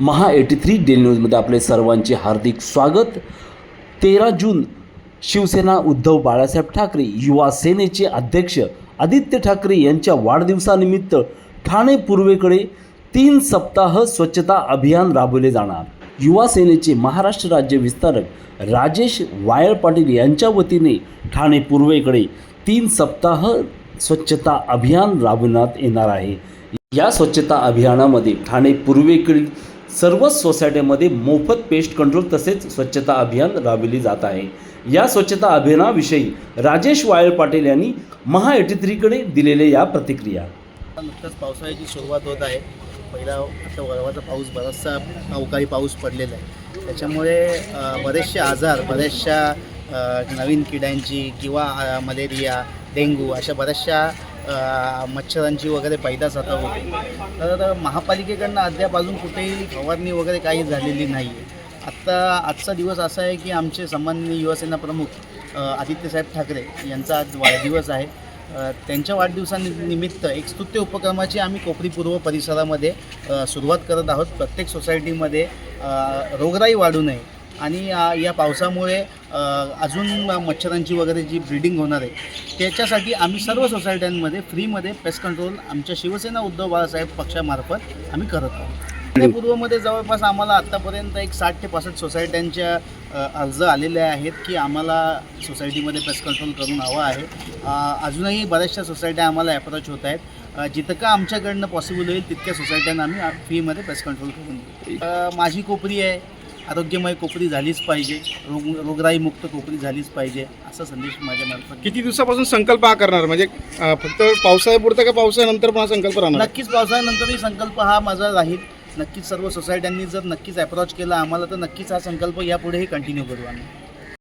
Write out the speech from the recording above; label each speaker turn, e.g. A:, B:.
A: महा eighty three daily न्यूजमध्ये आपले सर्वांचे हार्दिक स्वागत. तेरा जून शिवसेना उद्धव बाळासाहेब ठाकरे युवा सेनेचे अध्यक्ष आदित्य ठाकरे यांच्या वाढदिवसानिमित्त ठाणे पूर्वेकडे तीन सप्ताह स्वच्छता अभियान राबवले जाणार. युवा सेनेचे महाराष्ट्र राज्य विस्तारक राजेश वायळ पाटील यांच्या वतीने ठाणे पूर्वेकडे तीन सप्ताह स्वच्छता अभियान राबवण्यात येणार आहे. या स्वच्छता अभियानामध्ये ठाणे पूर्वेकडील सर्वच सोसायटीमध्ये मोफत पेस्ट कंट्रोल तसेच स्वच्छता अभियान राबविली जात आहे. या स्वच्छता अभियानाविषयी राजेश वायल पाटील यांनी महा एटी थ्रीकडे दिलेल्या या प्रतिक्रिया.
B: नुकताच पावसाळ्याची सुरुवात होत आहे. पहिला आता वळवाचा पाऊस बराचसा अवकाळी पाऊस पडलेला आहे. त्याच्यामुळे बरेचसे आजार बऱ्याचशा नवीन किड्यांची किंवा मलेरिया डेंग्यू अशा बऱ्याचशा मच्छरांची वगैरे पैदास आता होते. तर महापालिकेकडनं अद्याप अजून कुठेही फवारणी वगैरे काही झालेली नाही आहे आत्ता आजचा दिवस असा आहे की आमचे सन्माननीय युवासेना प्रमुख आदित्यसाहेब ठाकरे यांचा आज वाढदिवस आहे. त्यांच्या वाढदिवसानिमित्त एक स्तुत्य उपक्रमाची आम्ही कोपरीपूर्व परिसरामध्ये सुरुवात करत आहोत. प्रत्येक सोसायटीमध्ये रोगराई वाढू नये. आणि या पावसामुळे अजून मच्छरांची वगैरे जी ब्रीडिंग होणार आहे त्याच्यासाठी आम्ही सर्व सोसायट्यांमध्ये फ्रीमध्ये पेस्ट कंट्रोल आमच्या शिवसेना उद्धव बाळासाहेब पक्षामार्फत आम्ही करत आहोत. पूर्वमध्ये जवळपास आम्हाला आत्तापर्यंत एक साठ ते पासष्ट सोसायट्यांच्या अर्ज आलेले आहेत की आम्हाला सोसायटीमध्ये पेस्ट कंट्रोल करून हवं आहे. अजूनही बऱ्याचशा सोसायट्या आम्हाला अप्रोच होत आहेत. जितकं आमच्याकडनं पॉसिबल होईल तितक्या सोसायट्यांना आम्ही फ्रीमध्ये पेस्ट कंट्रोल करून देऊ. माझी कोपरी आहे. आरोग्यमय कोपरी झालीच पाहिजे रोग रोगराईमुक्त कोपरी झालीच पाहिजे असा संदेश माझ्या मार्फत
C: किती दिवसापासून संकल्प हा करणार म्हणजे अं, फक्त पावसाळ्यापुरतं का पावसाळ्यानंतर पण हा संकल्प राहणार?
B: नक्कीच पावसाळ्यानंतरही संकल्प हा माझा राहील. नक्कीच सर्व सोसायट्यांनी जर नक्कीच अप्रोच केला आम्हाला तर नक्कीच हा संकल्प यापुढेही कंटिन्यू करू आम्ही.